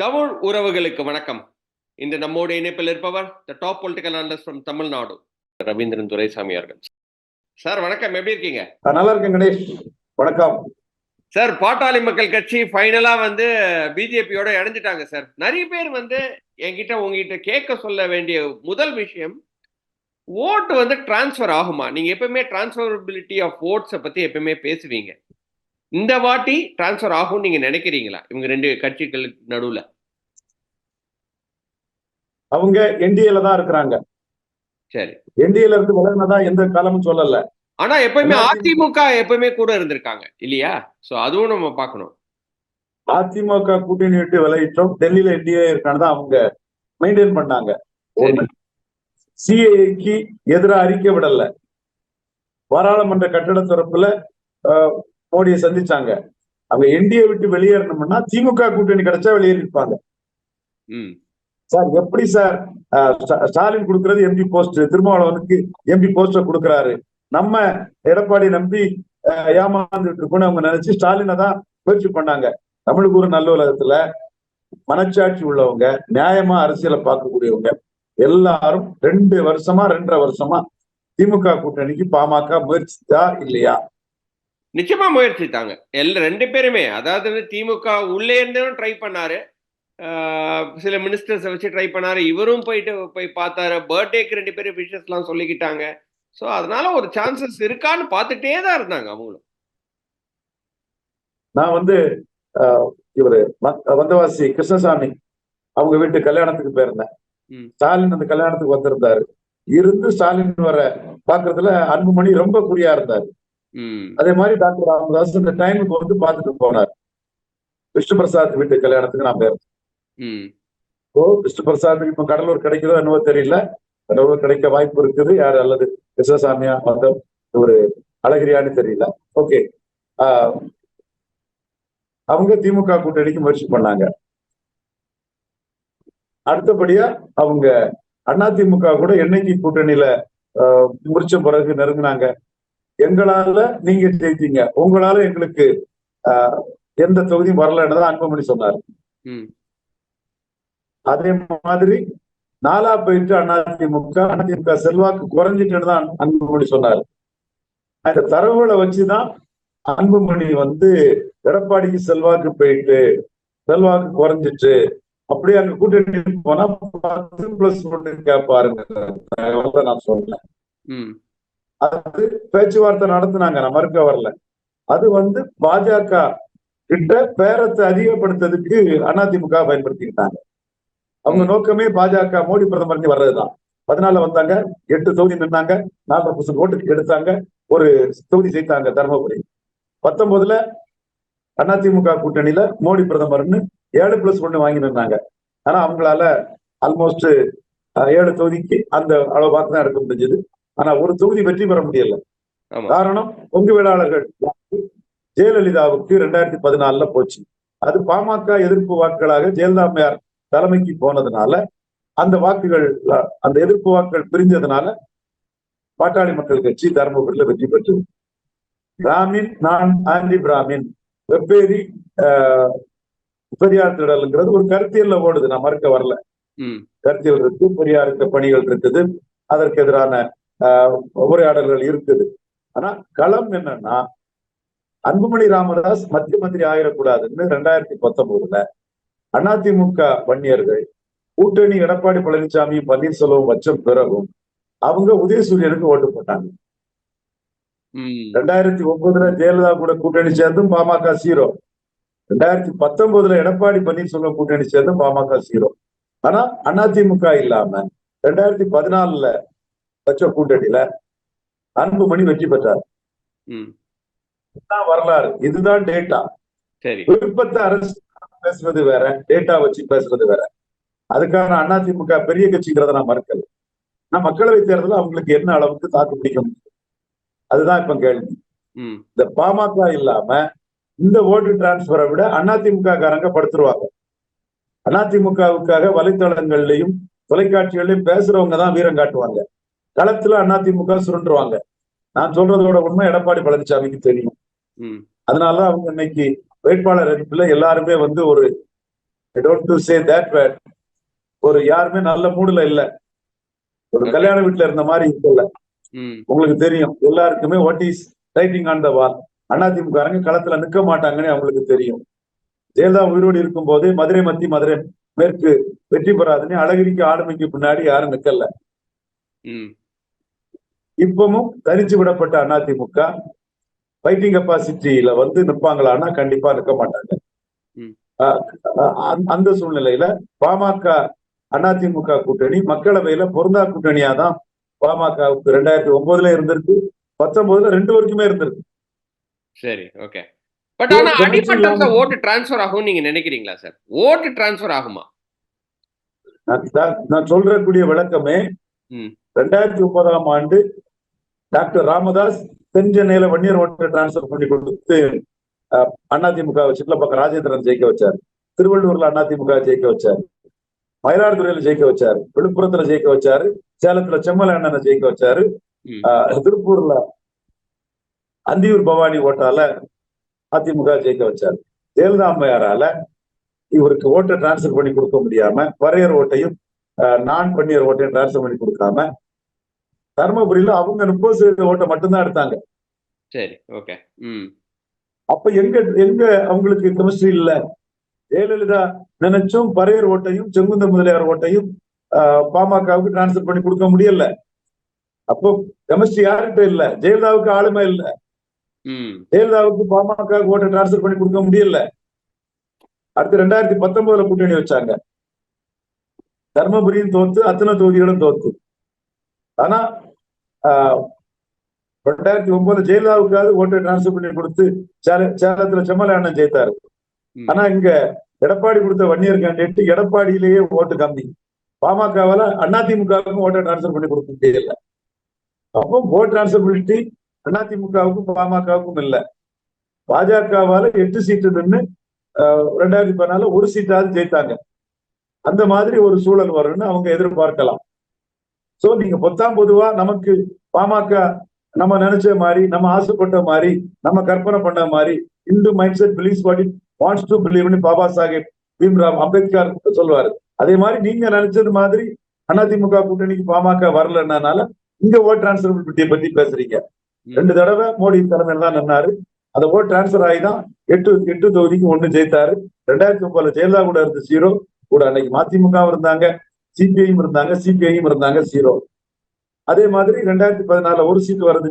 தமிழ் உறவுகளுக்கு வணக்கம். இன்று நம்மோடு இணைப்பில் இருப்பவர் the top political analyst from Tamil Nadu Ravindran Duraisamy அவர்கள். சார் வணக்கம். எப்படி இருக்கீங்க? நல்லா இருக்கேன் கணேஷ். வணக்கம். சார் பாட்டாளி மக்கள் கட்சி ஃபைனலா வந்து பிஜேபியோட இணைஞ்சிட்டாங்க சார் நிறைய பேர் வந்து என்கிட்ட உங்ககிட்ட கேட்க சொல்ல வேண்டிய முதல் விஷயம் ஓட்டு வந்து டிரான்ஸ்ஃபர் ஆகுமா? நீங்க எப்பவுமே டிரான்ஸ்ஃபரபிலிட்டி ஆஃப் ஓட்ஸை பத்தி எப்பவுமே பேசுவீங்க. இந்த வாட்டி டிரான்ஸ்ஃபர் ஆகும்னு நீங்க நினைக்கிறீங்களா? இவங்க ரெண்டு கட்சிகளுக்கு நடுவுல. அவங்க என்டிஏல தான் இருக்கிறாங்க. சரி. என்டிஏல இருந்து விலகினதா எந்த காலமும் சொல்லல. ஆனா எப்பவுமே அண்ணா அதிமுக எப்பவுமே கூட இருந்திருக்காங்க இல்லையா? சோ அதுவும் நம்ம பார்க்கணும். அதிமுக கூட்டணி விட்டு விலகிட்டோம். டெல்லியில என்டிஏ இருக்கான்னு தான் அவங்க மெயின்டைன் பண்ணாங்க. சிஏக்கு எதிராக அறிக்கை விடல. பாராளுமன்ற கட்டட திறப்புல மோடியை சந்திச்சாங்க. அவங்க என்டிஏ விட்டு வெளியேறணும்னா திமுக கூட்டணி கிடைச்சா வெளியேறிருப்பாங்க சார் எப்படி சார் ஸ்டாலின் கொடுக்கறது எம்பி போஸ்ட் திருமாவளவனுக்கு எம்பி போஸ்ட கொடுக்கறாரு. நம்ம எடப்பாடி நம்பி ஏமாந்துட்டு இருக்கோம்னு அவங்க நினைச்சு ஸ்டாலினை தான் முயற்சி பண்ணாங்க. தமிழுக்கு ஒரு நல்ல உலகத்துல மனச்சாட்சி உள்ளவங்க நியாயமா அரசியலை பார்க்கக்கூடியவங்க எல்லாரும் ரெண்டு வருஷமா ரெண்டரை வருஷமா திமுக கூட்டணிக்கு பாமக முயற்சித்தா இல்லையா? நிச்சயமா முயற்சித்தாங்க. எல்லாம் ரெண்டு பேருமே. அதாவது வந்து திமுக உள்ளே இருந்தும் ட்ரை பண்ணாரு. ஆஹ் சில மினிஸ்டர்ஸை வச்சு ட்ரை பண்ணாரு. இவரும் போயிட்டு போய் பார்த்தாரு. பர்த்டேக்கு ரெண்டு பேரும் எல்லாம் சொல்லிக்கிட்டாங்க. ஸோ அதனால ஒரு சான்சஸ் இருக்கான்னு பார்த்துட்டே தான் இருந்தாங்க அவங்களும். நான் வந்து இவரு வந்தவாசி கிருஷ்ணசாமி அவங்க வீட்டு கல்யாணத்துக்கு போயிருந்தேன். ஸ்டாலின் அந்த கல்யாணத்துக்கு வந்திருந்தாரு. இருந்து ஸ்டாலின் வர பாக்குறதுல அன்புமணி ரொம்ப குறியா இருந்தாரு. அதே மாதிரி டாக்டர் ராமதாஸ் இந்த டைமுக்கு வந்து பார்த்துட்டு போனார். விஷ்ணு பிரசாத் வீட்டு கல்யாணத்துக்கு நான் போயிருந்தேன். ஓ விஷ்ணு பிரசாத்துக்கு இப்ப கடலூர் கிடைக்குதோ என்னவோ தெரியல. கடலூர் கிடைக்க வாய்ப்பு இருக்குது. யாரு அல்லது கிருஷ்ணசாமியா மத்த ஒரு அழகிரியான்னு தெரியல. ஓகே. அவங்க திமுக கூட்டணிக்கு முயற்சி பண்ணாங்க. அடுத்தபடியா அவங்க அதிமுக கூட என்னைக்கு கூட்டணியில முடிச்ச பிறகு நெருங்கினாங்க. எங்களால நீங்க ஜெயித்தீங்க உங்களால எங்களுக்கு எந்த தொகுதியும் வரலன்னு தான் அன்புமணி சொன்னார். அதே மாதிரி நாலா போயிட்டு அதிமுக அதிமுக செல்வாக்கு குறைஞ்சிட்டுன்னு தான் அன்புமணி சொன்னார். அந்த தரவுகளை வச்சுதான் அன்புமணி வந்து எடப்பாடிக்கு செல்வாக்கு போயிட்டு செல்வாக்கு குறைஞ்சிட்டு அப்படியே அங்க கூட்டணி போனா பத்து பிளஸ் ஒன்று கேட்பாருங்க நான் ம். அது பேச்சுவார்த்தை நடத்துனாங்க நான் மறுக்க வரல. அது வந்து பாஜக கிட்ட பேரத்தை அதிகப்படுத்துறதுக்கு அதிமுக பயன்படுத்திக்கிட்டாங்க. அவங்க நோக்கமே பாஜக மோடி பிரதமர் வர்றதுதான். பதினால வந்தாங்க எட்டு தொகுதி நின்னாங்க நாற்பது பர்சன்ட் ஓட்டு எடுத்தாங்க ஒரு தொகுதி ஜெயித்தாங்க தருமபுரி. பத்தொன்பதுல அதிமுக கூட்டணியில மோடி பிரதமர்னு ஏழு பிளஸ் ஒண்ணு வாங்கி நின்னாங்க. ஆனா அவங்களால ஆல்மோஸ்ட் ஏழு தொகுதிக்கு அந்த அளவு பார்த்து தான் எடுக்க முடிஞ்சது. ஆனா ஒரு தொகுதி வெற்றி பெற முடியல. காரணம் பொங்கு வேளாளர்கள். ஜெயலலிதாவுக்கு ரெண்டாயிரத்தி பதினாலுல போச்சு. அது பாமக எதிர்ப்பு வாக்குகளாக ஜெயலலிதா அம்மையார் தலைமைக்கு போனதுனால அந்த வாக்குகள் அந்த எதிர்ப்பு வாக்குகள் பிரிஞ்சதுனால பாட்டாளி மக்கள் கட்சி தருமபுரியில வெற்றி பெற்றது. பிராமின் நான் ஆண்டி பிராமின். வெவ்வேறு பெரியார் திடல்ங்கிறது ஒரு கருத்தியல்ல ஓடுது. நான் மறுக்க வரல. கருத்தியல் இருக்கு பெரியாருக்கு பணிகள் இருக்குது. அதற்கு எதிரான உரையாடல்கள் இருக்குது. ஆனா களம் என்னன்னா அன்புமணி ராமதாஸ் மத்திய மந்திரி ஆயிடக்கூடாதுன்னு ரெண்டாயிரத்தி பத்தொன்பதுல அதிமுக வன்னியர்கள் கூட்டணி எடப்பாடி பழனிசாமி பன்னீர்செல்வம் வச்ச பிறகும் அவங்க உதயசூரியனுக்கு ஓட்டு போட்டாங்க. ரெண்டாயிரத்தி ஒன்பதுல ஜெயலலிதா கூட கூட்டணி சேர்ந்தும் பாமக ஜீரோ ரெண்டாயிரத்தி பத்தொன்பதுல எடப்பாடி பன்னீர்செல்வம் கூட்டணி சேர்ந்தும் பாமக ஜீரோ ஆனா அதிமுக இல்லாம ரெண்டாயிரத்தி பதினாலுல வச்ச கூட்டணியில அன்புமணி வெற்றி பெற்றார். வரலாறு? இதுதான் டேட்டா விருப்பத்தை அரசு பேசுறது வேற டேட்டா வச்சு பேசுறது வேற. அதுக்கான அதிமுக பெரிய கட்சிங்கிறத நான் மறுக்கல. ஆனா மக்களவை தேர்தலில் அவங்களுக்கு என்ன அளவுக்கு தாக்கு பிடிக்க முடியும்? அதுதான் இப்ப கேள்வி. இந்த பாமக இல்லாம இந்த ஓட்டு டிரான்ஸ்பரை விட அதிமுக காரங்க படுத்துருவாங்க. அதிமுகவுக்காக வலைத்தளங்கள்லயும் தொலைக்காட்சிகள்லயும் பேசுறவங்க தான் வீரம் காட்டுவாங்க. களத்துல அதிமுக சுருண்டுருவாங்க. நான் சொல்றதோட உண்மை எடப்பாடி பழனிசாமிக்கு தெரியும். அதனால அவங்க இன்னைக்கு வேட்பாளர் அறிவிப்புல எல்லாருமே வந்து ஒரு I don't to say that wired ஒரு யாருமே நல்ல மூடுல இல்ல. ஒரு. கல்யாண வீட்டுல இருந்த மாதிரி இல்ல ம். உங்களுக்கு தெரியும். எல்லாருக்குமே what is writing on the wall அதிமுகங்க களத்துல நிக்க மாட்டாங்கன்னு அவங்களுக்கு தெரியும். ஜெயலலிதா உயிரோடு இருக்கும் போது மதுரை மத்தி மதுரை மேற்கு வெற்றி பெறாதுன்னு அழகிரிக்கு ஆளுமைக்கு பின்னாடி யாரும் நிக்கல. இப்பவும் தரிச்சு விடப்பட்ட அதிமுக ஃபைட்டிங் கெப்பாசிட்டியில வந்து நிப்பாங்களான்னா கண்டிப்பா நிக்க மாட்டாங்க. அந்த சூழ்நிலையில பாமக அதிமுக கூட்டணி மக்களவையில பொருந்தா கூட்டணியா தான் பாமகவுக்கு ரெண்டாயிரத்தி ஒன்பதுல இருந்திருக்கு பத்தொன்பதுல ரெண்டு வரைக்குமே இருந்திருக்கு. சரி ஓகே பட் ஆனா அடிமட்டத்துல ஓட்டு டிரான்ஸ்ஃபர் ஆகும் நீங்க நினைக்கிறீங்களா சார் ஓட்டு டிரான்ஸ்ஃபர் ஆகுமா? நான் சொல்றக்கூடிய விளக்கமே. ரெண்டாயிரத்தி ஒன்பதாம் ஆண்டு டாக்டர் ராமதாஸ் தென் சென்னையில வன்னியர் ஓட்டை டிரான்ஸ்பர் பண்ணி கொடுத்து அதிமுக சிட்லப்பக்கம் ராஜேந்திரன் ஜெயிக்க வச்சார். திருவள்ளூர்ல அதிமுக ஜெயிக்க வச்சார். மயிலாடுதுறையில ஜெயிக்க வச்சாரு. விழுப்புரத்துல ஜெயிக்க வச்சாரு. சேலத்துல செம்மல அண்ணனை ஜெயிக்க வச்சாரு. திருப்பூர்ல அந்தியூர் பவானி ஓட்டால அதிமுக ஜெயிக்க வச்சாரு. ஜெயலலிதா அம்மையாரால இவருக்கு ஓட்டை டிரான்ஸ்பர் பண்ணி கொடுக்க முடியாம வரையர் ஓட்டையும் நான் பண்ணியர் ஓட்டையும் டிரான்ஸ்பர் பண்ணி கொடுக்காம தருமபுரியில அவங்க முப்பது ஓட்டை மட்டும்தான் எடுத்தாங்க. சரி ஓகே ம். அப்ப எங்க எங்க அவங்களுக்கு கெமிஸ்ட்ரி இல்ல? ஜெயலலிதா நினைச்சும் பரையர் ஓட்டையும் செங்குந்த முதலியார் ஓட்டையும் பாமகவுக்கு டிரான்ஸ்பர் பண்ணி கொடுக்க முடியல. அப்போ கெமிஸ்ட்ரி யார்கிட்ட இல்ல? ஜெயலலிதாவுக்கு ஆளுமை இல்ல. ஜெயலலிதாவுக்கு பாமக ஓட்டை டிரான்ஸ்பர் பண்ணி கொடுக்க முடியல. அடுத்து ரெண்டாயிரத்தி பத்தொன்பதுல கூட்டணி வச்சாங்க. தர்மபுரியும் தோத்து அத்தனை தொகுதிகளும் தோத்து. ஆனா ரெண்டாயிரத்தி ஒன்பதுல ஜெயலலிதாவுக்காவது ஓட்டை டிரான்ஸ்பர் பண்ணி கொடுத்து சேல- சேலத்துல செம்மலை அண்ணன் ஜெயித்தாரு. ஆனா இங்க எடப்பாடி கொடுத்த வன்னியர் கேண்டிடேட் எடப்பாடியிலேயே ஓட்டு கம்மி. பாமகவால அதிமுகவுக்கும் ஓட்டை டிரான்ஸ்பர் பண்ணி கொடுக்க முடியல. அப்போ ஓட் டிரான்ஸ்பபிலிட்டி அதிமுகவுக்கும் பாமகவுக்கும் இல்ல. பாஜகவால எட்டு சீட்டு நின்று ரெண்டாயிரத்தி பதினால ஒரு சீட்டாவது ஜெயித்தாங்க. அந்த மாதிரி ஒரு சூழல் வரும்னு அவங்க எதிர்பார்க்கலாம். சோ நீங்க பொத்தாம் பொதுவா நமக்கு பாமக நம்ம நினைச்ச மாதிரி நம்ம ஆசைப்பட்ட மாதிரி நம்ம கற்பனை பண்ண மாதிரி Hindu mind set believes body wants to பிலீவ்னு Baba Saheb Bhimrao Ambedkar சொல்லுவாரு. அதே மாதிரி நீங்க நினைச்சது மாதிரி அதிமுக கூட்டணிக்கு பாமக வரலன்னால இங்க ஓட் டிரான்ஸ்பர்பிலிட்டியை பத்தி பேசுறீங்க. ரெண்டு தடவை மோடி தலைமையில தான் நின்னாரு. அந்த ஓட் டிரான்ஸ்பர் ஆகி தான் எட்டு எட்டு தொகுதிக்கு ஒண்ணு ஜெயித்தாரு. ரெண்டாயிரத்தி ஒன்பதுல ஜெயலலிதா கூட இருந்த ஜீரோ கூட அன்னைக்கு மதிமுக இருந்தாங்க. சிபிஐயும் இருந்தாங்க சிபிஐயும் இருந்தாங்க ஜீரோ அதே மாதிரி ரெண்டாயிரத்தி பதினாலுல ஒரு சீட் வருது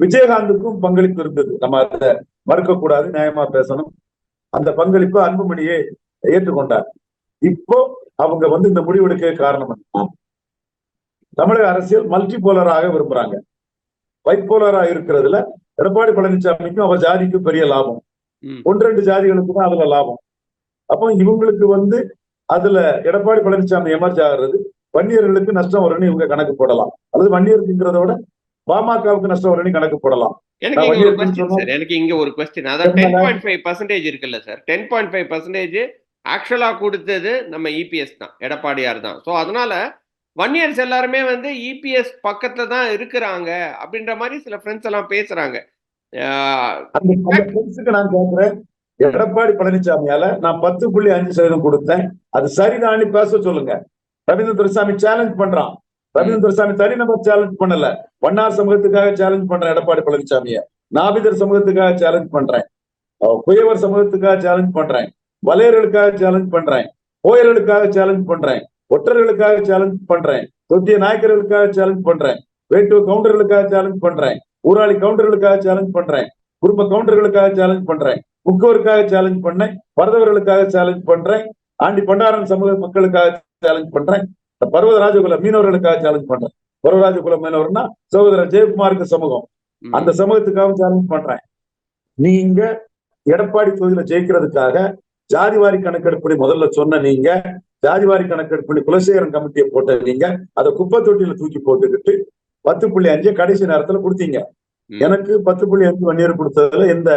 விஜயகாந்துக்கும் பங்களிப்பு இருந்தது. நம்ம அதை மறுக்க கூடாது நியாயமா பேசணும். அந்த பங்களிப்பு அன்புமணியே ஏற்றுக்கொண்டார். இப்போ அவங்க வந்து இந்த முடிவெடுக்க காரணம்? தமிழக அரசியல் மல்டி போலராக விரும்புறாங்க பைப்போலரா இருக்கிறதுல எடப்பாடி பழனிசாமிக்கும் அவர் ஜாதிக்கும் பெரிய லாபம். ஒன்று ரெண்டு ஜாதிகளுக்கு தான் அதுல லாபம். அப்போ இவங்களுக்கு வந்து அதுல எடப்பாடி பழனிசாமி எமர்ஜ் ஆகுறது வன்னியர்களுக்கு நஷ்டம் வரும்னு இவங்க கணக்கு போடலாம். அல்லது வன்னியருக்குங்கிறத விட பாமகவுக்கு நஷ்டம் வரும்னு கணக்கு போடலாம். எனக்கு இங்க ஒரு கொஸ்டின் அதான் டென்? பாயிண்ட் ஃபைவ் பர்சன்டேஜ் இருக்குல்ல sir ten point five percentage ஆக்சுவலா கொடுத்தது நம்ம இபிஎஸ் தான் எடப்பாடியார் தான். ஸோ அதனால வன்னியர்ஸ் எல்லாருமே வந்து இபிஎஸ் பக்கத்துல தான் இருக்கிறாங்க அப்படின்ற மாதிரி சில ஃப்ரெண்ட்ஸ் எல்லாம் பேசுறாங்க. நான் கேட்கிறேன் எடப்பாடி பழனிசாமியால நான் பத்து புள்ளி அஞ்சு சதவீதம் கொடுத்தேன். அது சரிதான்னு பேச சொல்லுங்க. ரவீந்திர துரைசாமி சேலஞ்ச் பண்றான். ரவீந்திர துரைசாமி நம்பர் சேலஞ்ச் பண்ணல. வண்ணார் சமூகத்துக்காக சேலஞ்ச் பண்றேன் எடப்பாடி பழனிசாமிய. நாபிதர் சமூகத்துக்காக சேலஞ்ச் பண்றேன். குயவர் சமூகத்துக்காக சேலஞ்ச் பண்றேன். வலையர்களுக்காக சேலஞ்ச் பண்றேன். கோயர்களுக்காக சேலஞ்ச் பண்றேன். ஒற்றர்களுக்காக சேலஞ்ச் பண்றேன். தொத்திய நாயக்கர்களுக்காக சேலஞ்ச் பண்றேன். வேட்டுவ கவுண்டர்களுக்காக சேலஞ்ச் பண்றேன். ஊராளி கவுண்டர்களுக்காக சேலஞ்ச் பண்றேன். குடும்ப கவுண்டர்களுக்காக சேலஞ்ச் பண்றேன். முக்கோருக்காக சேலஞ்ச் பண்ணேன் பரதவர்களுக்காக சேலஞ்ச் பண்றேன் ஆண்டி பண்டாரன் சமூக மக்களுக்காக சேலஞ்ச் பண்றேன் பர்வதராஜகுல மீனவர்களுக்காக சேலஞ்ச் பண்றேன். பர்வராஜகுல மீனவர்னா சகோதரர் ஜெயக்குமாருக்கு சமூகம். அந்த சமூகத்துக்காக சேலஞ்ச் பண்றேன். நீங்க எடப்பாடி தொகுதியில ஜெயிக்கிறதுக்காக ஜாதிவாரி கணக்கெடுப்படி முதல்ல சொன்ன நீங்க ஜாதிவாரி கணக்கெடுப்படி குலசேகரன் கமிட்டியை போட்ட நீங்க அதை குப்பை தொட்டியில தூக்கி போட்டுக்கிட்டு பத்து புள்ளி அஞ்சு கடைசி நேரத்துல கொடுத்தீங்க. எனக்கு பத்து புள்ளி அஞ்சு வன்னியர் கொடுத்ததுல எந்த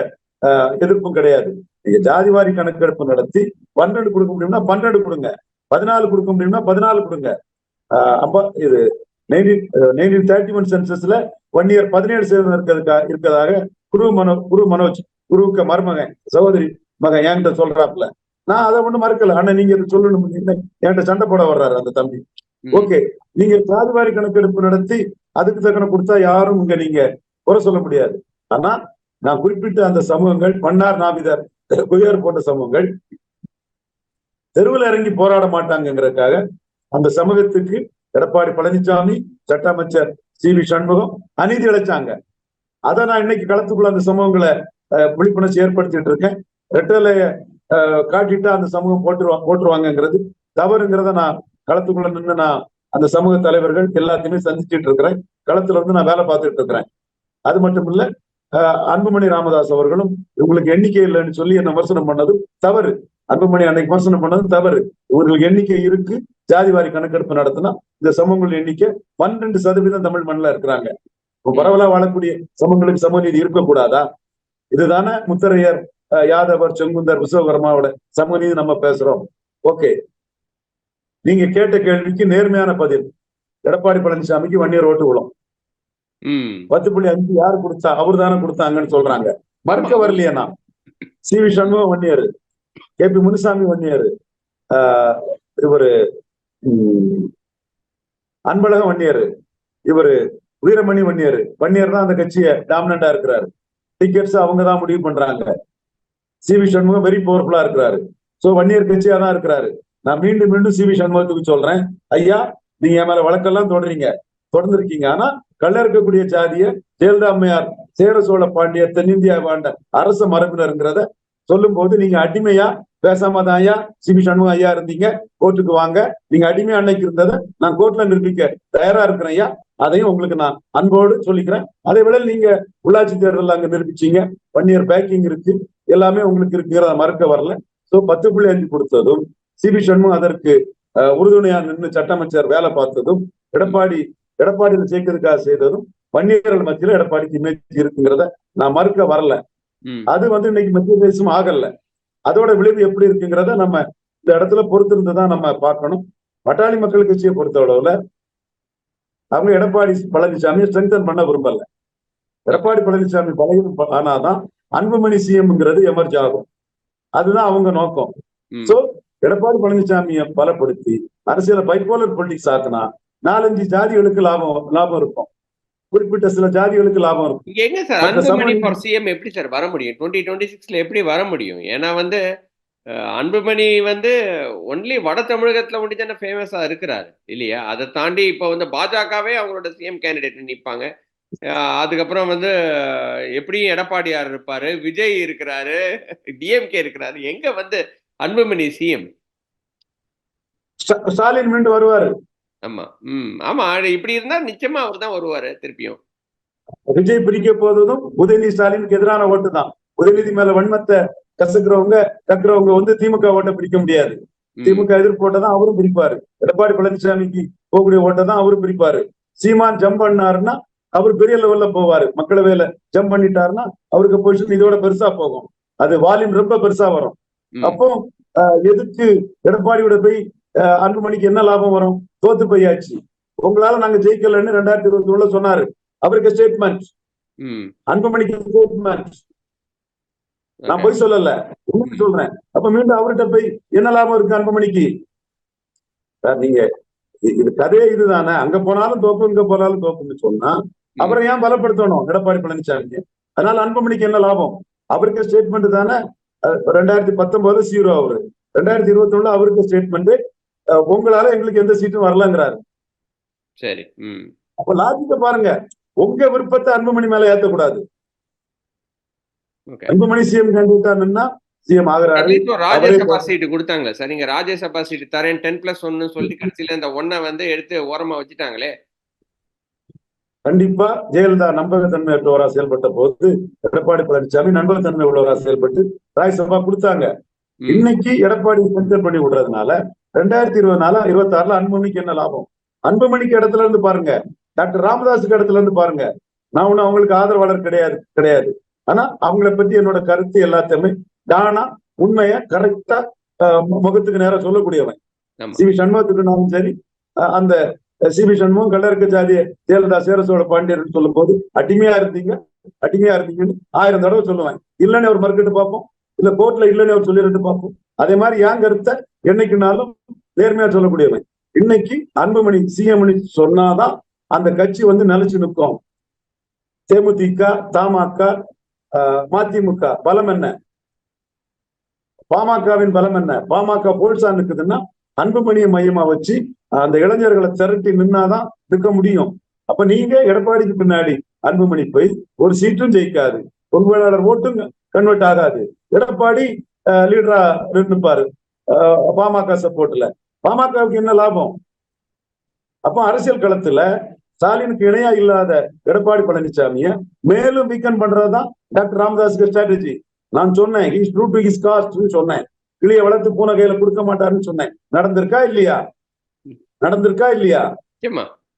எதிர்ப்பும் கிடையாது. நீங்க ஜாதிவாரி கணக்கெடுப்பு நடத்தி பன்னெண்டு கொடுக்க முடியும்னா பன்னெண்டு கொடுங்க. பதினாலு கொடுக்க முடியும்னா பதினாலு கொடுங்க. அப்ப இது நைன்டீன் தேர்ட்டி ஒன் சென்சஸ்ல ஒன் இயர் பதினேழு சதவீதம் இருக்கிறதுக்கா இருக்கதாக குரு மனோ குரு மனோஜ் குருவுக்கு மருமகன் சகோதரி மகன் என்கிட்ட சொல்றாப்ல நான் அதை ஒண்ணு மறுக்கல. ஆனா நீங்க இதை சொல்லணும் என்கிட்ட சண்டை போட வர்றாரு அந்த தம்பி. ஓகே. நீங்க சாதிவாரி கணக்கெடுப்பு நடத்தி அதுக்கு தக்கன கொடுத்தா யாரும் இங்க நீங்க குறை சொல்ல முடியாது. ஆனா நான் குறிப்பிட்ட அந்த சமூகங்கள் மன்னார் நாவிதர் குயர் போன்ற சமூகங்கள் தெருவில் இறங்கி போராட மாட்டாங்கிறதுக்காக அந்த சமூகத்துக்கு எடப்பாடி பழனிசாமி சட்ட அமைச்சர் சி வி சண்முகம் அநீதி இழைச்சாங்க அதை நான் இன்னைக்கு களத்துக்குள்ள அந்த சமூகங்களை விழிப்புணர்ச்சி ஏற்படுத்திட்டு இருக்கேன். ரெட்டலைய காட்டிட்டு அந்த சமூகம் போட்டுருவா போட்டுருவாங்கங்கிறது தவறுங்கிறத நான் களத்துக்குள்ள நின்று நான் அந்த சமூக தலைவர்கள் எல்லாத்தையுமே சந்திச்சுட்டு இருக்கிறேன். களத்துல இருந்து நான் வேலை பார்த்துட்டு இருக்கிறேன். அது மட்டும் இல்ல அன்புமணி ராமதாஸ் அவர்களும் இவங்களுக்கு எண்ணிக்கை இல்லைன்னு சொல்லி என்ன விமர்சனம் பண்ணதும் தவறு. அன்புமணி அன்னைக்கு விமர்சனம் பண்ணதும் தவறு. இவர்களுக்கு எண்ணிக்கை இருக்கு. ஜாதிவாரி கணக்கெடுப்பு நடத்தினா இந்த சமூகங்கள் எண்ணிக்கை பன்னெண்டு சதவீதம் தமிழ் மண்ணில் இருக்கிறாங்க. இப்போ பரவலா வாழக்கூடிய சமூகங்களுக்கு சமநீதி இருக்கக்கூடாதா? இதுதானே முத்தரையர் அஹ், யாதவர் செங்குந்தர் விஸ்வகர்மாவோட சமநீதி நம்ம பேசுறோம். ஓகே. நீங்க கேட்ட கேள்விக்கு நேர்மையான பதில். எடப்பாடி பழனிசாமிக்கு வன்னியர் ஓட்டு விழும். பத்து புள்ளி அஞ்சு யார் கொடுத்தா அவர் தானே கொடுத்தாங்கன்னு சொல்றாங்க. மறுக்க வரலையே நான் C V Shanmugam Vanniyar K P Munusamy Vanniyar இவரு ம், அன்பழகன் வன்னியர் இவரு வீரமணி வன்னியர். வன்னியர் தான் அந்த கட்சியை டாமினண்டா இருக்கிறாரு. டிக்கெட்ஸ் அவங்க தான் முடிவு பண்றாங்க. சி வி சண்முகம் வெரி பவர்ஃபுல்லா இருக்கிறாரு. சோ வன்னியர் கட்சியா தான் இருக்கிறாரு. நான் மீண்டும் மீண்டும் சி வி சண்முகத்துக்கு சொல்றேன். ஐயா நீங்க என் மேல வழக்கெல்லாம் தொடரீங்க. தொடர்ந்து இருக்கீங்க ஆனா கள்ள இருக்கக்கூடிய ஜாதிய ஜெயலலிதாமையார் சேர சோழ பாண்டிய தென்னிந்தியா வாழ்ந்த அரச மரபினருங்கிறத சொல்லும் போது நீங்க அடிமையா பேசாம தான் ஐயா சிபி சண்முகம் ஐயா இருந்தீங்க. கோர்ட்டுக்கு வாங்க. நீங்க அடிமை அன்னைக்கு இருந்ததை நான் கோர்ட்ல நிரூபிக்க தயாரா இருக்கிறேன் ஐயா. அதையும் உங்களுக்கு நான் அன்போடு சொல்லிக்கிறேன். அதே விட நீங்க உள்ளாட்சி தேர்தல் அங்க நிரூபிச்சீங்க. ஒன் இயர் பேக்கிங் இருக்கு. எல்லாமே உங்களுக்கு இருக்குங்கிறத மறுக்க வரல. சோ பத்து புள்ளி அஞ்சு கொடுத்ததும் சிபி சண்முகம் அதற்கு உறுதுணையா நின்று சட்டமைச்சர் வேலை பார்த்ததும் எடப்பாடி எடப்பாடியில் சேர்க்கறதுக்காக செய்ததும் வன்னியர்கள் மத்தியில எடப்பாடிக்கு இமேஜ் இருக்குங்கிறத நான் மறுக்க வரல. அது வந்து இன்னைக்கு மத்திய பிரதேசம் ஆகல. அதோட விளைவு எப்படி இருக்குங்கிறத நம்ம இந்த இடத்துல பொறுத்திருந்து தான் நம்ம பார்க்கணும். பட்டாளி மக்கள் கட்சியை பொறுத்த அளவுல அவங்க எடப்பாடி பழனிசாமியை ஸ்ட்ரெங்தன் பண்ண விரும்பல. எடப்பாடி பழனிசாமி பலகீனம் ப- ஆனாதான் அன்புமணி சிஎம்ங்கிறது எமர்ஜ் ஆகும். அதுதான் அவங்க நோக்கம். சோ எடப்பாடி பழனிசாமியை பலப்படுத்தி அரசியல பைப்போலர் பொலிட்டிக்ஸ் ஆக்குனா நாலஞ்சு ஜாதிகளுக்கு லாபம் லாபம் இருக்கும். குறிப்பிட்ட சில ஜாதிகளுக்கு லாபம் இருக்கும். எங்க சார் அன்புமணி ஃபார் சிஎம் எப்படி சார் வர முடியும்? டுவெண்ட்டி டுவெண்ட்டி சிக்ஸ்ல எப்படி வர முடியும்? ஏன்னா வந்து அன்புமணி வந்து ஒன்லி வட தமிழகத்துல ஒண்டி தானே ஃபேமஸா இருக்கிறாரு இல்லையா? அதை தாண்டி இப்போ வந்து பாஜகவே அவங்களோட சிஎம் கேண்டிடேட் நிற்பாங்க அதுக்கப்புறம் வந்து எப்படியும் எடப்பாடியார் இருப்பாரு விஜய் இருக்கிறாரு டிஎம்கே இருக்கிறாரு. எங்க வந்து அன்புமணி சிஎம் ஸ்டா- ஸ்டாலின் மீண்டும் வருவாரு. ஆமா. ம். ஆமா இப்படி இருந்தா நிச்சயமா அவர் தான் வருவாரு திருப்பியும். விஜய் பிரிக்க போவதும் உதயநிதி ஸ்டாலினுக்கு எதிரான ஓட்டு தான். உதயநிதி மேல வன்மத்தை கசக்குறவங்க கக்குறவங்க வந்து திமுக ஓட்டை பிரிக்க முடியாது. திமுக எதிர்ப்பு ஓட்டை தான் அவரும் பிரிப்பாரு எடப்பாடி பழனிசாமிக்கு போகக்கூடிய ஓட்டை தான் அவரும் பிரிப்பாரு சீமான் ஜம்ப் பண்ணாருன்னா அவர் பெரிய லெவல்ல போவாரு. மக்களவையில ஜம்ப் பண்ணிட்டாருன்னா அவருக்கு பொசிஷன் இதோட பெருசா போகும். அது வால்யூம் ரொம்ப பெருசா வரும். அப்போ எதுக்கு எடப்பாடியோட போய் அஹ், அன்புமணிக்கு என்ன லாபம் வரும்? தோத்து போயாச்சு. உங்களால நாங்க ஜெயிக்கலன்னு ரெண்டாயிரத்தி இருபத்தி ஒண்ணுல சொன்னாரு. அவருக்கு ஸ்டேட்மெண்ட் அன்புமணிக்கு ஸ்டேட்மெண்ட் நான். போய் சொல்லல. உண்மை சொல்றேன். அப்ப மீண்டும் அவர்கிட்ட போய் என்ன லாபம் இருக்கு அன்புமணிக்கு? சார் நீங்க இது கதையே இதுதானே. அங்க போனாலும் தோப்பு இங்க போனாலும் தோப்புன்னு சொன்னா அவரை ஏன் பலப்படுத்தணும்? எடப்பாடி பழனிசாமி அதனால அன்புமணிக்கு என்ன லாபம்? அவருக்கு ஸ்டேட்மெண்ட் தானே. ரெண்டாயிரத்தி பத்தொன்பது ஜீரோ அவரு. ரெண்டாயிரத்தி இருபத்தி ஒண்ணுல அவருக்கு ஸ்டேட்மெண்ட் உங்களால எங்களுக்கு எந்த சீட்டும் வரலங்கிறாரு. சரி அப்ப லாஜிக்க பாருங்க. உங்க விருப்பத்தை அன்புமணி மேல ஏத்தக்கூடாது. ஓகே அன்புமணி சிஎம் கேண்டிடேட்டா சிஎம் ஆகுறாரு. ராஜ்யசபா சீட்டு கொடுத்தாங்களே. சார் நீங்க ராஜ்யசபா சீட்டு தரேன் டென் பிளஸ் ஒன்னு சொல்லி கடைசியில இந்த ஒன்னை வந்து எடுத்து ஓரமா வச்சுட்டாங்களே. கண்டிப்பா ஜெயலலிதா நம்பகத்தன்மையற்றவரா செயல்பட்ட போது எடப்பாடி பழனிசாமி நம்பகத்தன்மை உள்ளவரா செயல்பட்டு ராஜ்யசபா கொடுத்தாங்க. இன்னைக்கு எடப்பாடி சென்சர் பண்ணி விடுறதுனால ரெண்டாயிரத்தி இருபது நாலு இருபத்தி ஆறுல அன்புமணிக்கு என்ன லாபம்? அன்புமணிக்கு இடத்துல இருந்து பாருங்க. டாக்டர் ராமதாஸுக்கு இடத்துல இருந்து பாருங்க. நான் ஒண்ணு அவங்களுக்கு ஆதரவாளர் கிடையாது கிடையாது. ஆனா அவங்கள பத்தி என்னோட கருத்து எல்லாத்தையுமே தானா உண்மைய கரெக்டா முகத்துக்கு நேரா சொல்லக்கூடியவன். சி வி சண்முகத்துக்குனாலும் சரி அந்த சி வி சண்முகம் கல்லறுக்க ஜாதிய ஜெயலலிதா சேர சோழ பாண்டியர்னு சொல்லும் போது அடிமையா இருந்தீங்க அடிமையா இருந்தீங்கன்னு ஆயிரம் தடவை சொல்லுவேன் இல்லைன்னு அவர் மறுக்கிட்டு பார்ப்போம். இல்ல கோர்ட்ல இல்லைன்னு அவர் சொல்லிட்டு பார்ப்போம். அதே மாதிரி என் கருத்தை? என்னைக்குனாலும் நேர்மையா சொல்லக்கூடியவன். இன்னைக்கு அன்புமணி சிஎம் சொன்னாதான் அந்த கட்சி வந்து நிலைச்சு நிற்கும். தேமுதிக தமாக ஆஹ், மதிமுக பலம் என்ன? பாமகவின் பலம் என்ன? பாமக போல்சா நிற்குதுன்னா அன்புமணியை மையமா வச்சு அந்த இளைஞர்களை திரட்டி நின்னாதான் நிற்க முடியும். அப்ப நீங்க எடப்பாடிக்கு பின்னாடி அன்புமணி போய் ஒரு சீட்டும் ஜெயிக்காது. பொது வேளாளர் ஓட்டும் கன்வெர்ட் ஆகாது. எடப்பாடி லீடரா நின்னுப்பாரு. ஆஹ், பாமக சப்போர்ட்ல பாமகவுக்கு என்ன லாபம்? அப்போ அரசியல் களத்துல ஸ்டாலினுக்கு இணையா இல்லாத எடப்பாடி பழனிசாமிய மேலும் வீக்கன் பண்றதுதான் டாக்டர் ராமதாஸுக்கு ஸ்ட்ராட்டஜி நான் சொன்னேன் ஹீஸ் ட்ரூ டு ஹிஸ் சொன்னேன். கிளிய வளர்த்து பூனை கையில கொடுக்க மாட்டாருன்னு சொன்னேன். நடந்திருக்கா இல்லையா? நடந்திருக்கா இல்லையா?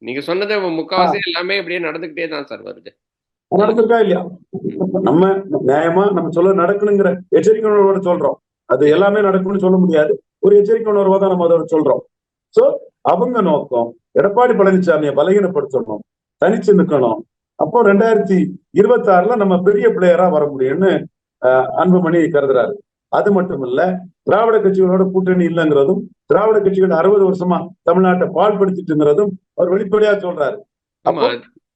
நீங்க சொன்னது முக்காவாசி எல்லாமே இப்படியே நடந்துகிட்டே தான் சார் வருது. நடந்திருக்கா இல்லையா? நம்ம நியாயமா நம்ம சொல்ல நடக்கணுங்கிற எச்சரிக்கை உணர்வோட சொல்றோம். அது எல்லாமே நடக்கும்னு சொல்ல முடியாது. ஒரு எச்சரிக்கை உணர்வா தான் நம்ம அதோட சொல்றோம். சோ அவங்க நோக்கம் எடப்பாடி பழனிசாமியை பலகீனப்படுத்தணும் தனிச்சு நிக்கணும். அப்போ ரெண்டாயிரத்தி இருபத்தி ஆறுல நம்ம பெரிய பிளேயரா வர முடியும்னு அன்புமணி கருதுறாரு. அது மட்டும் இல்ல திராவிட கட்சிகளோட கூட்டணி இல்லைங்கிறதும் திராவிட கட்சிகள் அறுபது வருஷமா தமிழ்நாட்டை பாழ்படுத்திட்டுங்கிறதும் அவர் வெளிப்படையா சொல்றாரு.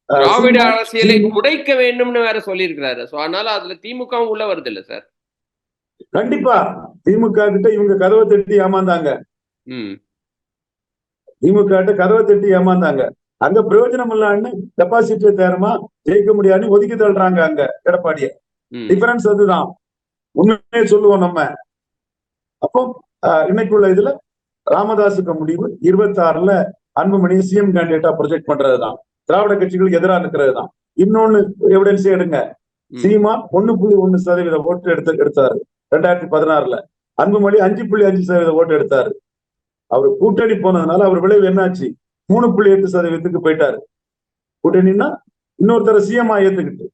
திராவிட அரசியலை உடைக்க வேண்டும்னு வேற சொல்லியிருக்கிறாரு. சோ அதனால அதுல திமுகவும் உள்ள வருது இல்ல சார் கண்டிப்பா. திமுக கிட்ட இவங்க கதவை தட்டி ஏமாந்தாங்க. திமுக கிட்ட கதவை தட்டி ஏமாந்தாங்க. அங்க பிரயோஜனம் இல்லான்னு டெபாசிட் தேரமா ஜெயிக்க முடியாதுன்னு ஒதுக்கி தள்ளுறாங்க அங்க எடப்பாடிய. டிஃபரன்ஸ் அதுதான். உண்மையே சொல்லுவோம் நம்ம. அப்போ ஆஹ், இன்னைக்குள்ள இதுல ராமதாஸுக்கு முடிவு இருபத்தி ஆறுல அன்புமணி சிஎம் கேண்டிடேட்டா ப்ரொஜெக்ட் பண்றதுதான். திராவிட கட்சிகளுக்கு எதிராக நிற்கிறது தான் இன்னொன்னு எவிடன்ஸ் எடுங்க. ம். சீமா ஒண்ணு புள்ளி ஒண்ணு சதவீத ஓட்டு எடுத்து எடுத்தாரு. ரெண்டாயிரத்தி பதினாறுல. அன்புமணி அஞ்சு புள்ளி அஞ்சு சதவீத ஓட்டு எடுத்தாரு. அவர் கூட்டணி போனதுனால அவர் விளைவு என்னாச்சு? மூணு புள்ளி எட்டு சதவீதத்துக்கு போயிட்டாரு. கூட்டணின்னா இன்னொருத்தர சிஎம்ஆ ஏத்துக்கிட்டு.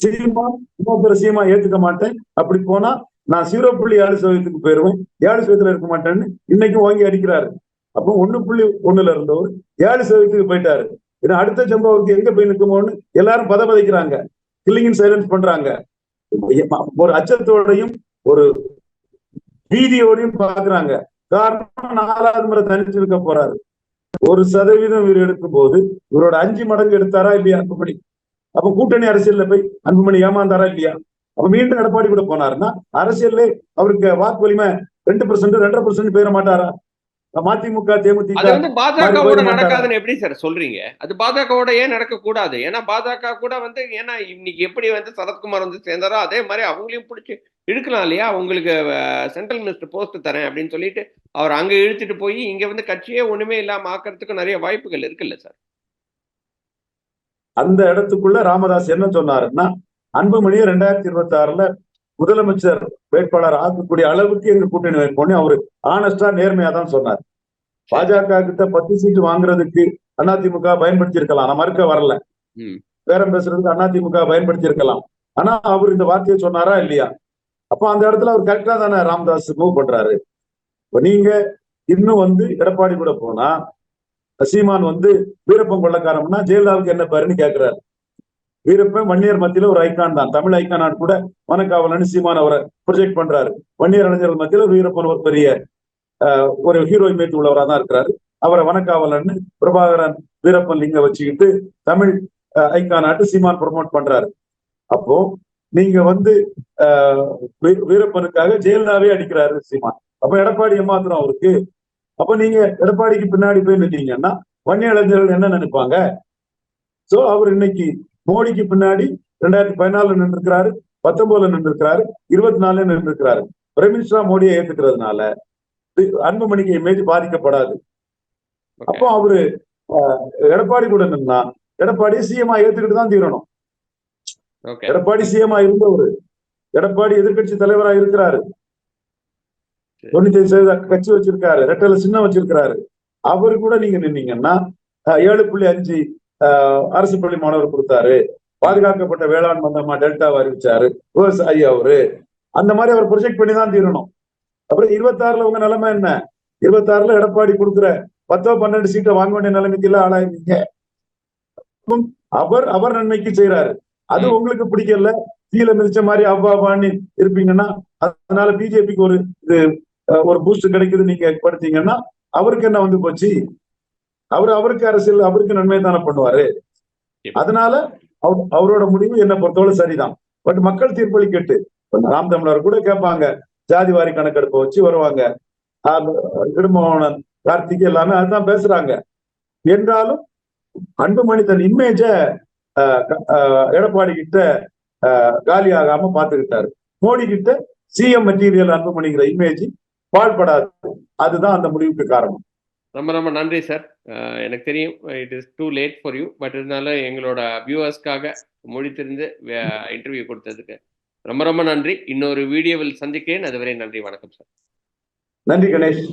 சீமா இன்னொருத்தர சீமா ஏத்துக்க மாட்டேன். அப்படி போனா நான் ஜீரோ புள்ளி ஏழு சதவீதத்துக்கு போயிருவேன். ஏழு சதவீதத்துல இருக்க மாட்டேன்னு இன்னைக்கும் வாங்கி அடிக்கிறாரு. அப்போ ஒண்ணு புள்ளி ஒண்ணுல இருந்தவர் ஏழு சதவீதத்துக்கு போயிட்டாரு. ஏன்னா அடுத்த சம்பவத்துக்கு எங்க போய் நிற்குமோன்னு எல்லாரும் பதபதைக்கிறாங்க. கில்லிங் சைலன்ஸ் பண்றாங்க. ஒரு அச்சத்தோடையும் ஒரு பீதியோடையும் பாக்குறாங்க காரணம் நாலாவது முறை தனிச்சு இருக்க போறாரு. ஒரு சதவீதம் இவர் எடுக்கும் போது இவரோட அஞ்சு மடங்கு எடுத்தாரா இல்லையா அன்புமணி? அப்ப கூட்டணி அரசியல்ல போய் அன்புமணி ஏமாந்தாரா இல்லையா? அப்ப மீண்டும் எடப்பாடி கூட போனாருன்னா அரசியல்ல அவருக்கு வாக்கு வலிமை ரெண்டு பர்சன்ட் ரெண்டரை பர்சன்ட் போயிட மாட்டாரா? மதிமுக அது தேமுதிக வந்து பாஜகவோட? நடக்காதுன்னு எப்படி சார் சொல்றீங்க? அது பாஜகவோட ஏன் நடக்க கூடாது ஏன்னா பாஜக கூட வந்து ஏன்னா இன்னைக்கு எப்படி வந்து சரத்குமார் வந்து சேர்ந்தாரோ அதே மாதிரி அவங்களையும் பிடிச்சி இழுக்கலாம் இல்லையா? உங்களுக்கு சென்ட்ரல் மினிஸ்டர் போஸ்ட் தரேன் அப்படின்னு சொல்லிட்டு அவர் அங்க இழுத்துட்டு போய் இங்க வந்து கட்சியே ஒண்ணுமே இல்லாம ஆக்கிறதுக்கு நிறைய வாய்ப்புகள் இருக்குல்ல சார்? அந்த இடத்துக்குள்ள ராமதாஸ் என்ன சொன்னாருன்னா அன்புமணியை ரெண்டாயிரத்தி இருபத்தி ஆறுல முதலமைச்சர் வேட்பாளர் ஆக்கக்கூடிய அளவுக்கு எங்க கூட்டணி வைப்போம்னு அவரு ஆனஸ்டா நேர்மையா தான் சொன்னார். பாஜக கிட்ட பத்து சீட்டு வாங்குறதுக்கு அதிமுக பயன்படுத்தி இருக்கலாம் நான் மறுக்க வரல. பேரம் பேசுறதுக்கு அதிமுக பயன்படுத்தி இருக்கலாம் ஆனா அவர் இந்த வார்த்தையை சொன்னாரா இல்லையா? அப்ப அந்த இடத்துல அவர் கரெக்டா தானே ராமதாஸ் மூவ் பண்றாரு. இப்ப நீங்க இன்னும் வந்து எடப்பாடி கூட போனா சீமான் வந்து வீரப்பன் கொள்ளக்காரம்னா ஜெயலலிதாவுக்கு என்ன பேருன்னு கேக்குறாரு. வீரப்பன் வன்னியர் மத்தியில ஒரு ஐக்கான் தான். தமிழ் ஐக்கானாட் கூட வனக்காவலன்னு சீமான் அவரை ப்ரொஜெக்ட் பண்றாரு. வன்னியர் இளைஞர்கள் மத்தியில வீரப்பன் ஒரு பெரிய ஒரு ஹீரோ இமேஜ் உள்ளவரா தான் இருக்கிறாரு. அவரை வனக்காவலன்னு பிரபாகரன் வீரப்பன் லிங்க வச்சுக்கிட்டு தமிழ் ஐக்கானாட்டு சீமான் ப்ரொமோட் பண்றாரு. அப்போ நீங்க வந்து ஆஹ், வீ- வீரப்பனுக்காக ஜெயலலிதாவே அடிக்கிறாரு சீமான். அப்ப எடப்பாடி ஏமாத்திரம் அவருக்கு. அப்ப நீங்க எடப்பாடிக்கு பின்னாடி போய் நின்னீங்கன்னா வன்னிய இளைஞர்கள் என்ன நினைப்பாங்க? சோ அவர் இன்னைக்கு மோடிக்கு பின்னாடி ரெண்டாயிரத்தி பதினாலுல நின்று இருக்கிறாரு பத்தொன்பதுல நின்று இருக்கிறாரு இருபத்தி நாலுல நின்று இருக்கிறாரு பிரைம் மினிஸ்டரா மோடியை ஏத்துக்கிறதுனால அன்புமணிக்கு இமேஜ் பாதிக்கப்படாது. அப்போ அவரு எடப்பாடி கூட நின்னா எடப்பாடி சிஎம்ஆ ஏத்துக்கிட்டு தான் தீரணும். எடப்பாடி சிஎம்ஆ இருந்தவர் எடப்பாடி எதிர்க்கட்சி தலைவரா இருக்கிறாரு. தொண்ணூத்தி ஐந்து சதவீத கட்சி வச்சிருக்காரு ரெட்டல சின்னம் வச்சிருக்காரு அவரு கூட நீங்க நின்னீங்கன்னா ஏழு புள்ளி அஞ்சு அரசு பள்ளி மாணவர் கொடுத்தாரு. பாதுகாக்கப்பட்ட வேளாண் மந்தமா டெல்டாவை அறிவிச்சாரு. விவசாயி அவரு. அந்த மாதிரி அவர் ப்ரொஜெக்ட் பண்ணி தான் தீரணும். அப்புறம் இருபத்தாறுல உங்க நிலைமை என்ன? இருபத்தாறுல எடப்பாடி கொடுக்குற பத்தோ பன்னெண்டு சீட்டை வாங்க வேண்டிய நிலைமைக்கு எல்லாம் ஆளாயிருக்கீங்க. அவர் அவர் நன்மைக்கு செய்யறாரு அது. உங்களுக்கு பிடிக்கல? கீழே மிதிச்ச மாதிரி அவ்வாவான்னு இருப்பீங்கன்னா அதனால பிஜேபிக்கு ஒரு இது ஒரு பூஸ்ட் கிடைக்குது நீங்க படுத்தீங்கன்னா அவருக்கு என்ன வந்து போச்சு? அவர் அவருக்கு அரசியல் அவருக்கு நன்மை தானே பண்ணுவாரு. அதனால அவர் அவரோட முடிவு என்ன பொறுத்தவரை சரிதான். பட் மக்கள் தீர்ப்பளிக்கட்டு நாம் தமிழர் கூட கேட்பாங்க ஜாதி வாரி கணக்கெடுப்பு வச்சு வருவாங்க. ஆஹ் இடும்பவனன் கார்த்திக் எல்லாமே அதுதான் பேசுறாங்க. என்றாலும் அன்புமணி தன் இமேஜ எடப்பாடி கிட்ட காலி ஆகாம பாத்துக்கிட்டாரு மோடி கிட்ட சிஎம் மெட்டீரியல் அன்புமணிங்கிற இமேஜ் பாழ்படாது. அதுதான் அந்த முடிவுக்கு காரணம். ரொம்ப ரொம்ப நன்றி சார் எனக்கு தெரியும் it is too late for you but இருந்தாலும் எங்களோட வியூவர்ஸ்க்காக மொழித்திருந்து இன்டர்வியூ கொடுத்ததுக்கு ரொம்ப ரொம்ப நன்றி. இன்னொரு வீடியோவில் சந்திக்கிறேன். அதுவரை நன்றி வணக்கம் சார் நன்றி கணேஷ்.